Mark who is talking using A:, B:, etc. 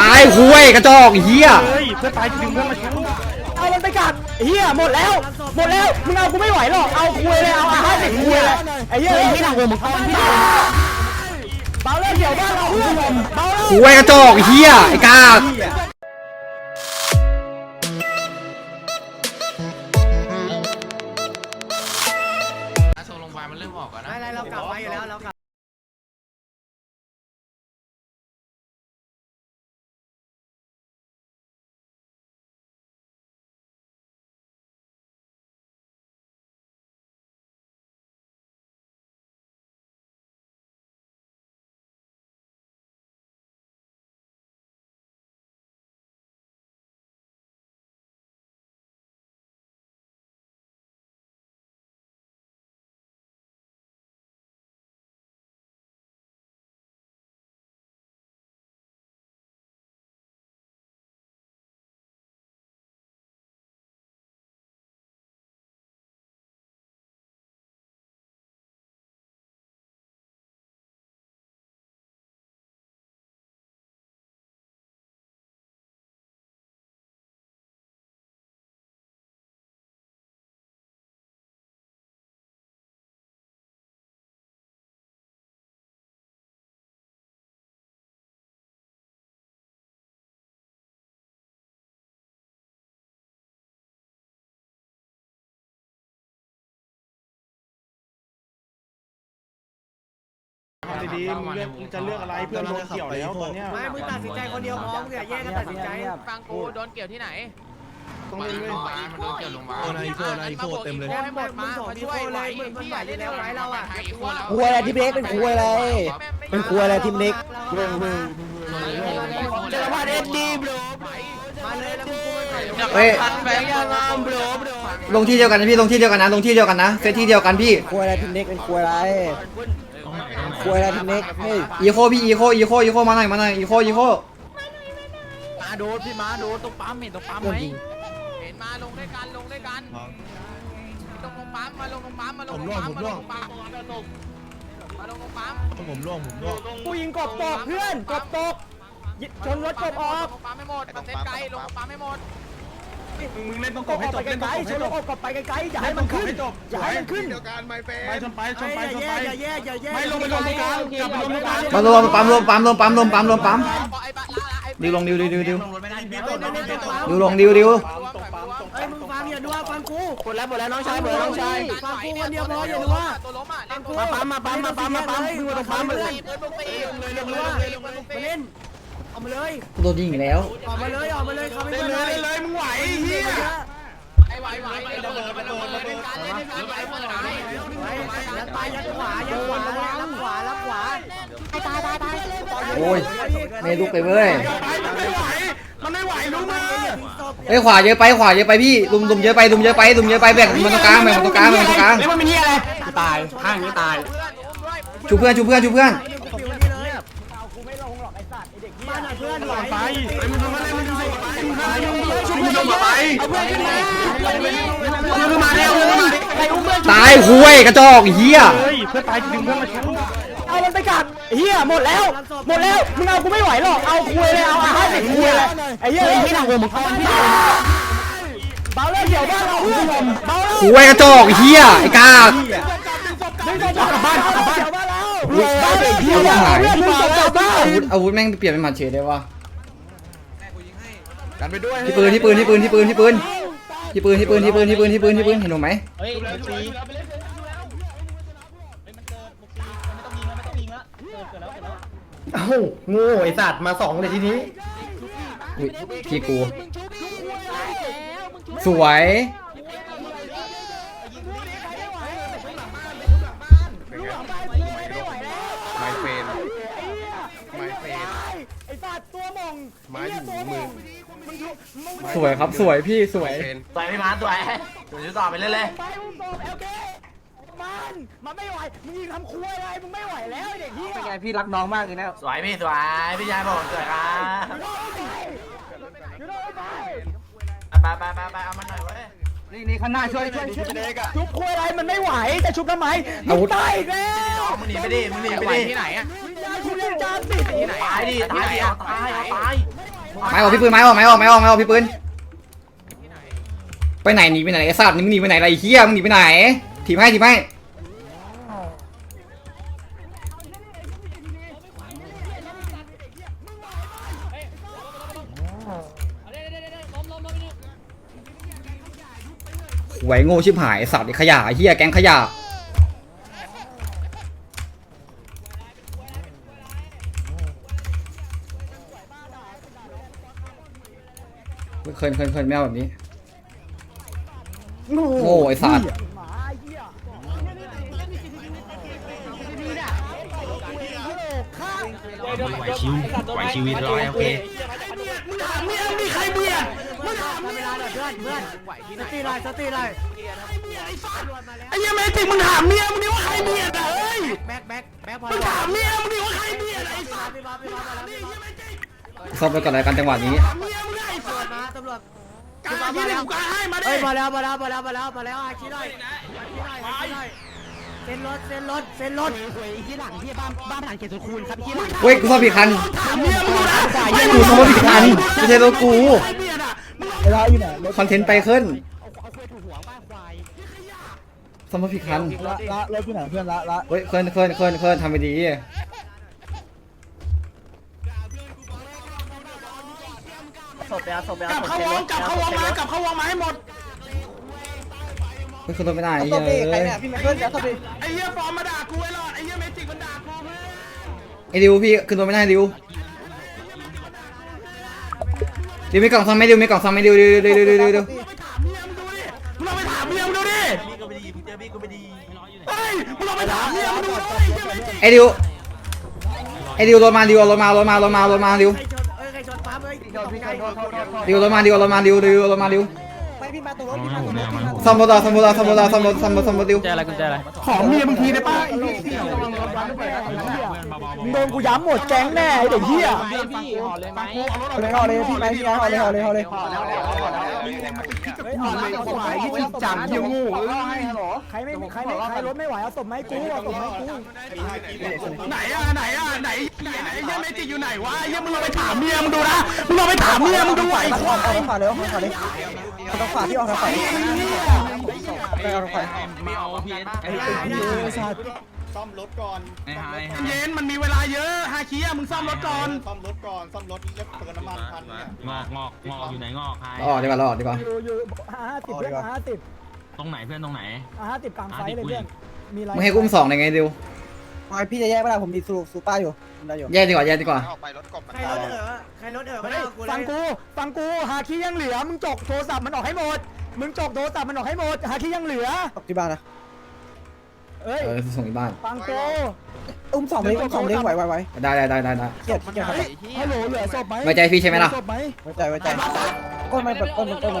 A: ตายคุยกระจอกไอ้เฮีย
B: เอามันไปกัดเฮียหมดแล้ว หมดแล้ว มึงเอากูไม่ไหวหรอก เอาคุยเลย เอาอาห้าสิบคุยเลย ไอ้เฮียไม่นักเลยมึงเอามันเบาเลยเดี๋ยวบ้านเราเพื่อนเบาเลย
A: คุยกระจอกเฮียไอ้กา
C: ดีๆมึงเลือกมึงจะเลือกอะไรเพื่อนโดนเกี่ยวแล้วตอนเนี้ย
B: ไม่มึงตัดสินใจคนเดียวพร้อมอย่าแยกกันตัดสินใจ
D: ฟังกูโดนเกี่ยวที่ไหน
C: ต้องเล่นด้วย
D: มันโดนเกี่ยวโรงพยาบาล
C: โอ้นายโก้นายโก้เต็มเลย
D: ให้หมดมามาช่วยไหวที่ใหญ่ได้แล้วไหวเราอะ
B: คุยอะไรทีมเล็กเป็นคุยอะไรเป็นคุยอะไรทีมเล็ก
D: เจอมาเอ็นดีบลู
B: มาเลยแล้วมึงคุย
A: เฮ้ย
D: แบงค์ยางามบลูบลู
A: ลงที่เดียวกันนะพี่ลงที่เดียวกันนะลงที่เดียวกันนะเซตที่เดียวกันพี่
B: คุยอะไรทีมเล็กเป็นคุยอะไร คุยอะไรทีมเล็กเฮ้ย
A: อีโคพี่อีโคอีโคอีโคมาหน่อยมาหน่อยอีโคอีโค
D: มาโดนพี่มาโดนตรงปั๊มเห็นตรงปั๊มไหมเห็นมาลงด้วยกันลงด้วยกันลงตรงปั๊มมาลงตรงปั๊มมาลงตรงปั๊มมาลงตรงปั๊มมาลงตรงปั๊ม
C: ผมล่วงผมล่วง
B: กูยิงกบตกเพื่อนกบตกชนรถกบออก
D: ลงปั๊มไม่หมดมาเซ็ตไกลลงปั๊มไม่หมด
C: มึงเล่นต้อง
B: ก
C: ก
B: บบอ
C: ให้
B: อก
C: จ
B: ไป
C: บเล่น
B: ไก
C: ต้อง
B: ล
C: กบ
B: ๆช
C: ให้
B: นร
C: จบ
B: ถออกกบไปไกลๆอย่าให้มันขึ้นอย่าให้มันขึ้น
C: ไปชนไปชนไปชน
B: อย่า
C: ไป
B: แยกอย่าแยกอย่าแยก
C: ไม่ลงไปลงตรงกลางกลับไปลงตรงกลาง
A: มารวมปั๊มรวมปั๊มรวมปั๊มรวมปั๊มรวมปั๊มรวมปั๊ม
D: ไอ้บ้าละไอ้
A: ดิวลงดิวดิวดิวดิว
C: เบโต้เบโต้
A: ดิวลงดิวดิว
B: เฮ้ยมึงฟังอย่าดูว่าฟังกูหมดแล้วหมดแล้วน้องชายหมดแล้วน้องชายฟังกูคนเดียวพออย่าดูว่า
D: ตัวล้มอะเล่น
B: มาปั๊มมาปั๊มมาปั๊มมาปั๊มมึงมาปั๊มมาเลย
D: เปิดบุกตี
B: อย่าดูว่ามาเล่น ออกมาเลย
A: โดนยิงอีกแล้ว
B: ออกมาเลยออกมาเลยเขาไม่
C: เล่
B: เป็นน
C: เล
B: ไร
C: ยเลยมึงไหวเฮีย
D: ไอ้ไหวไหวระเบิดระเบิดเล่นการเล่นการไหวเปิดไหน
B: ยัดไปยัดขวายัดขวารับขวารับขวาตายตายตาย
A: โอ้ยเมลุกไปเว้ย
C: มันไม่ไหวมันไม่ไหวรู้มือ
A: เอ้ยขวาเยอะไปขวาเยอะไปพี่ลุมลุมเยอะไปลุมเยอะไปลุมเยอะไปแบ่งมันตรงกลางแบ่งมันตรงกลางแบ่งมันตรงกลาง
C: แล้วมันมีเฮียอะไรตายข้างนี้ตาย
A: ชูเพื่อนชูเพื่อนชูเพื่อน ตายคุยกระจอกไอ้เฮีย
C: เฮ้ยเพื่อนตายดึงเพื่อนมาชุบ
B: เอามันไปกัดเฮียหมดแล้ว หมดแล้วมึงเอากูไม่ไหวหรอกเอาคุยเลยเอาห้าสิบคุยเลยไอ้เหี้ยไม่หนักเลยมึงเอาพี่เบาเลยเดี๋ยวบ้านเราเพื่อนเบาเลย
A: คุยกระจอกไอ้เฮียไอ้กาก
B: ดึงกลับบ้านกลับบ้านเดี๋ยว บ้านเราบ้านเด็กเหี้ยเพื่นมึงกลับบ้าน
A: อาวุธอาวุธแม่งเปลี่ยนเป็นหมัดเฉยได้วะ
C: กันไปด้วย
A: ที่ปืนที่ปืนที่ปืนที่ปืนที่ปืนที่ปืนที่ปืนที่ปืนที่ปืนที่ปืนที่ปืนเห็นหนูไหม
C: เอ้าโง่ไอสัตว์มาสองเลยทีนี้
A: พี่กู สวย
C: ไม้
B: อ
C: ยู่มือ
A: สวยครับสวยพี่สวย
C: เฟน
E: สวยพี่มาสวยเดี๋ยวจะต่อไปเรื่อย
B: ไปอุ้มศพโอเคมันมันไม่ไหว มึงยิงทำคุยอะไร มึงไม่ไหวแล้วเด็กเหี้ย
E: ๆพี่รักน้องมากเลยนะสวยพี่สวยพี่ชายบอกสวยครับ
B: อยู่โน่นไปอยู่โน่นไป
E: ไปไปไปไปเอามาหน่อยเว้ย
B: นี่นี่ข้างหน้าช่วยช่วยช่วยชุบคุยอะไร มันไม่ไหว จะชุบทำไม
A: อาวุธ
B: ตายอีกแล้ว
E: มึงหนีไปดิมึงหนีไป
D: ไหว
E: ดิ
D: ที่ไหนอะ
B: คุณเล่นจานสิ
D: ที่ไหน
E: ตายดิตายดิตายตาย
A: ไม้ออกพี่ปืนไม้ออกไม้ออกไม้ออกไม้ออกพี่ปืนไปไหนหนีไปไหนไอ้สัตว์นี่มึงหนีไปไหนไรเฮียมึงหนีไปไหนถีบให้ถีบให้หวโง่ชิบหายสัตว์ไอ้ขยะเฮียแก๊งขยะ เคยเคยเคยไม่เอาแบบนี้ โง่ไอ้สัตว์
F: ไหวชิวไหวชีวิตร้อยโอเค
B: มึงถามเมียมีใครเบียดมึงถาม
D: เวลาเพื่อนเพื่อนไหวที่ไหน
B: ตีไรสตีไรไอ้เหี้ยังไม่ติมึงถามเมียมึงดิว่าใครเบียดอะเอ้ย
D: แบ็คแบ็คแบ็คพอ
B: มึงถามเมียมึงดิว่าใครเบียดไอ้สัตว์
D: พี่บ๊อบพี่บ๊อบมาแล้วพี่บ๊อบ
A: ซ่อมไปก่อนเลยกันจังหวะนี้
B: กล้าที่ไหนกูกล้าให้มาดิ
D: เฮ้ยมาแล้วมาแล้วมาแล้วมาแล้วมาแล้วอาชีหน่อยอาชีหน่อยอาชีหน่อยเซ็นรถเซ็นรถเซ็นรถ
B: ที่หลังที่บ้านบ้านผ่านเขตสุคูณครับพี่
A: เฮ้ยกูซ่อมผิดคัน
B: ถามเมียมึงดูนะ
A: กูซ่อมผิดคันไม่ใช่รถกู
B: ใครเบียดอะมึง
G: เวลาอยู่ไหนรถ
A: คอนเทนต์ไปขึ้น
B: เอาคุยถูกหัวบ้านควาย
A: ซ่อมผิดคัน
G: ละละรถอยู่ไหนเพื่อนละละ
A: เฮ้ยเคลื่อนเคลื่อนเคลื่อนเคลื่อนทำไปดี
B: กลับเข้าวงกลับเข้าวงมากลับเข้าวงมาให้หมด
A: เฮ้ยขึ้นรถไม่ได้
G: เอา
A: เฮ้
G: ตัวเบรกใคร
A: ย
G: เนี่ยพี่แม็กเกิลจะตัวเบรก
B: ไอ้เหี้ยฟอร์มมาด่ากูไอ้หลอดไอ้เหี้ยเมจิกมันด่ากู
A: ไอ้ดิวพี่ขึ้นรถไม่ได้ดิวดิวมีกล่องซ่อมไหมดิวมีกล่องซ่อมไหมดิวดิวดิวดิวดิวดิวดิว
B: ถามเมียมึงดูดิมึงลองไปถามเมียมึงดูดิ
E: พี่ก็ไม่ดีพี่เจอพี่ก็ไม่ดี
B: เฮ้ยมึงลองไปถามเมียมึงดูดิไอ้เหี้ยเมจิก
A: ไอ้ดิวไอ้ดิวรถมาดิวรถมารถมารถมารถมาดิว
D: ใครชนเอ้ยใครชนปั๊มเอ้ยตกใจ
A: ดิวรถมาดิวรถมาดิวดิวรถมาดิว
G: ไม่พี่มาตรงรถพี่มาตรงรถพี่มาตรงรถ
A: ซ่อมรถอะซ่อมรถอะซ่อมรถอะซ่อมรถซ่อมรถซ่อมรถดิว
B: ขอเมียมึงทีได้ป่ะมึงโดนกูย้ำหมดแก๊งแน่ไอ้เด็กเหี้ย
G: เอาเลยเอาเลยพี่ไหมพี่เอาเลยเอาเลยเอาเลย
B: เฮ้ยเอาเลยควายที่จริงจังเหี้ยโง่ใครไม่ใครไม่ใครรถไม่ไหวเอาศพไม้กูเอาศพไม้กูไหนอะไหนอะไหนไหนไอ้เหี้ยเมจิกอยู่ไหนวะไอ้เหี้ยมึงลองไปถามเมียมึงดูนะมึงลองไปถามเมียมึงดูไอ้ควาย
G: เอาทางขวาเลยเอาทางขวาเลยเอาทางขวาพี่เอาทางขวาไปเอาทางขวา
F: ไม่เอาพี่ไอ้
G: ไอ้สัตว์
H: ซ่อมรถก่อน
F: ไอ้ไฮ
B: เย็นมันมีเวลาเยอะฮาคิอะมึงซ่อมรถก่อน
H: ซ่อมรถก่อนซ่อมรถแล้วเติมน้ำมันพันเนี่ย
F: งอกงอกงอกอยู่ไหนงอกไฮ
A: เราออกดีกว่าเราออกดีกว่า
B: อยู่อยู่ห้าสิบเพื่อนห้าสิบ
F: ตรงไหนเพื่อนตรงไหน
B: ห้าสิบกลางไฟเลยเพื่อนมีอะไร
A: มึงให้กุ้มสองได้ไงดิว
G: ทำไมพี่จะแยกไม่ได้ผมมีสูสูป้าอยู่ได้อยู่
A: แยกดีกว่าแยกดีกว่า
H: เข้าไปรถกบมัน
D: ใครรถเออใครรถเออไม่ได้กูเล
B: ฟัง
D: ย
B: กูฟังกูฮาคิยังเหลือ มึงจกโทรศัพท์มันออกให้หมด มึงจกโทรศัพท์มันออกให้หมดฮาคิยังเหลือ
G: ตกที่บ้านนะ
B: เอ้ย
A: เออส่งที่บ้าน
B: ฟังกู
G: อุ้มสองเล้งอุ้มสองเล้งไหวไหวไหว
A: ได้ได้ได้ได้ได้
G: เกลียดเกลียดครับ
B: ฮัลโหลเหลือศพไหม
A: ไว้ใจพี่ใช่ไหมล่ะ
B: ศพไหม
G: ไว้ใจไว้ใจก้นมันแบบก้นมันก้นมัน